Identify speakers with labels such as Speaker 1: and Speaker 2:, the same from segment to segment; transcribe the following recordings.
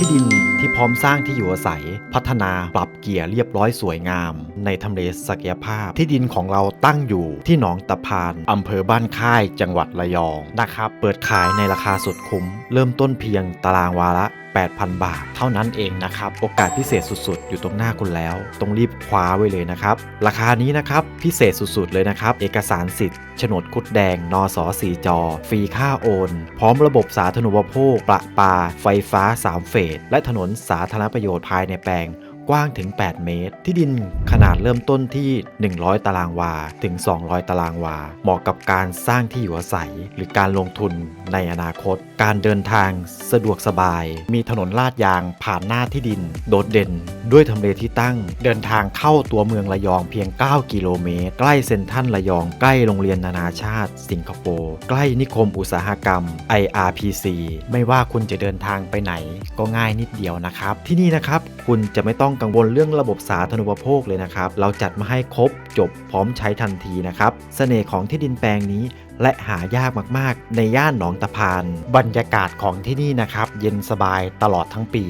Speaker 1: ที่ดินที่พร้อมสร้างที่อยู่อาศัย พัฒนาปรับเกียร์เรียบร้อยสวยงาม ในทำเลศักยภาพ ที่ดินของเราตั้งอยู่ที่หนองตะพานอำเภอบ้านค่ายจังหวัดระยองนะครับ เปิดขายในราคาสุดคุ้ม เริ่มต้นเพียงตารางวาละ8,000 บาท เท่านั้นเองนะครับ โอกาสพิเศษสุดๆ อยู่ตรงหน้าคุณแล้ว ต้องรีบคว้าไว้เลยนะครับ ราคานี้นะครับ พิเศษสุดๆ เลยนะครับ เอกสารสิทธิ์โฉนดคุดแดงนอสอสีจอ ฟรีค่าโอน พร้อมระบบสาธารณูปโภคประปา ไฟฟ้า 3 เฟส และถนนสาธารณประโยชน์ภายในแปลง กว้างถึง 8 เมตร ที่ดินขนาดเริ่มต้นที่ 100 ตารางวาถึง 200 ตารางวา เหมาะกับการสร้างที่อยู่อาศัย หรือการลงทุนในอนาคต การเดินทางสะดวกสบาย มีถนนลาดยางผ่านหน้าที่ดิน โดดเด่น ด้วยทำเลที่ตั้ง เดินทางเข้าตัวเมืองระยองเพียง 9 กิโลเมตร ใกล้เซ็นทรัลระยอง ใกล้โรงเรียนนานาชาติ สิงคโปร์ ใกล้นิคมอุตสาหกรรม IRPC ไม่ว่าคุณจะเดินทางไปไหน ก็ง่ายนิดเดียวนะครับ ที่นี่นะครับ คุณจะไม่ต้องกังวลเรื่องระบบสาธารณูปโภคเลยนะครับ เราจัดมาให้ครบจบพร้อมใช้ทันทีนะครับเสน่ห์ของที่ดินแปลงนี้ และหายากมากๆ ในย่านหนองตะพาน บรรยากาศของที่นี่นะครับ เย็นสบายตลอดทั้งปี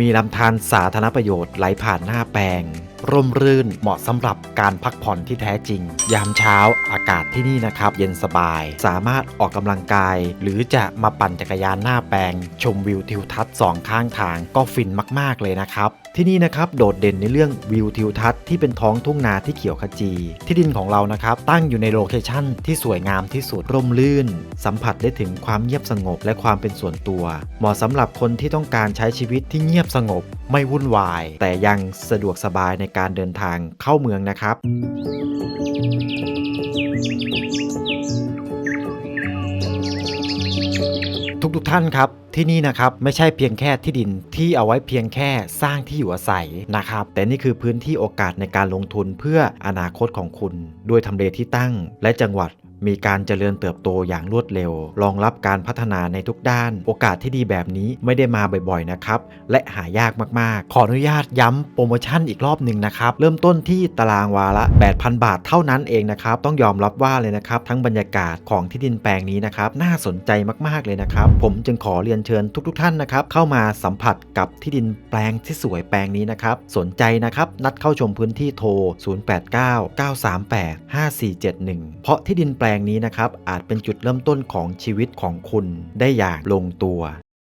Speaker 1: มีลำธารสาธารณประโยชน์ไหลผ่านหน้าแปลง ร่มรื่นเหมาะสำหรับการพักผ่อนที่แท้จริง ยามเช้าอากาศที่นี่นะครับ เย็นสบาย สามารถออกกำลังกาย หรือจะมาปั่นจักรยานหน้าแปลง ชมวิวทิวทัศน์สองข้างทางก็ฟินมาก ๆ เลยนะครับ ที่นี่นะครับโดดเด่นในเรื่องวิวทิวทัศน์ที่เป็นท้องทุ่งนาที่เขียวขจี ที่ดินของเรานะครับตั้งอยู่ในโลเคชั่นที่สวยงามที่สุดร่มรื่น สัมผัสได้ถึงความเงียบสงบและความเป็นส่วนตัว เหมาะสำหรับคนที่ต้องการใช้ชีวิตที่เงียบสงบไม่วุ่นวาย แต่ยังสะดวกสบายในการเดินทางเข้าเมืองนะครับทุกๆท่านครับที่นี่นะครับไม่ใช่เพียงแค่ที่ดินที่เอาไว้เพียงแค่สร้างที่อยู่อาศัยนะครับ แต่นี่คือพื้นที่โอกาสในการลงทุนเพื่ออนาคตของคุณ ด้วยทำเลที่ตั้งและจังหวัด มีการเจริญเติบโตอย่างรวดเร็ว รองรับการพัฒนาในทุกด้าน โอกาสที่ดีแบบนี้ไม่ได้มาบ่อยๆนะครับ และหายากมากๆ ขออนุญาตย้ำโปรโมชั่นอีกรอบหนึ่งนะครับ เริ่มต้นที่ตารางวาละ 8,000 บาทเท่านั้นเองนะครับ ต้องยอมรับว่าเลยนะครับ ทั้งบรรยากาศของที่ดินแปลงนี้นะครับ น่าสนใจมากๆเลยนะครับ ผมจึงขอเรียนเชิญทุกๆท่านนะครับ เข้ามาสัมผัสกับที่ดินแปลงที่สวยแปลงนี้นะครับ สนใจนะครับ นัดเข้าชมพื้นที่โทร 0899385471 เพราะที่ดินแปลงงนี้นะครับอาจเป็นจุดเริ่มต้นของชีวิตของคุณได้อย่างลงตัว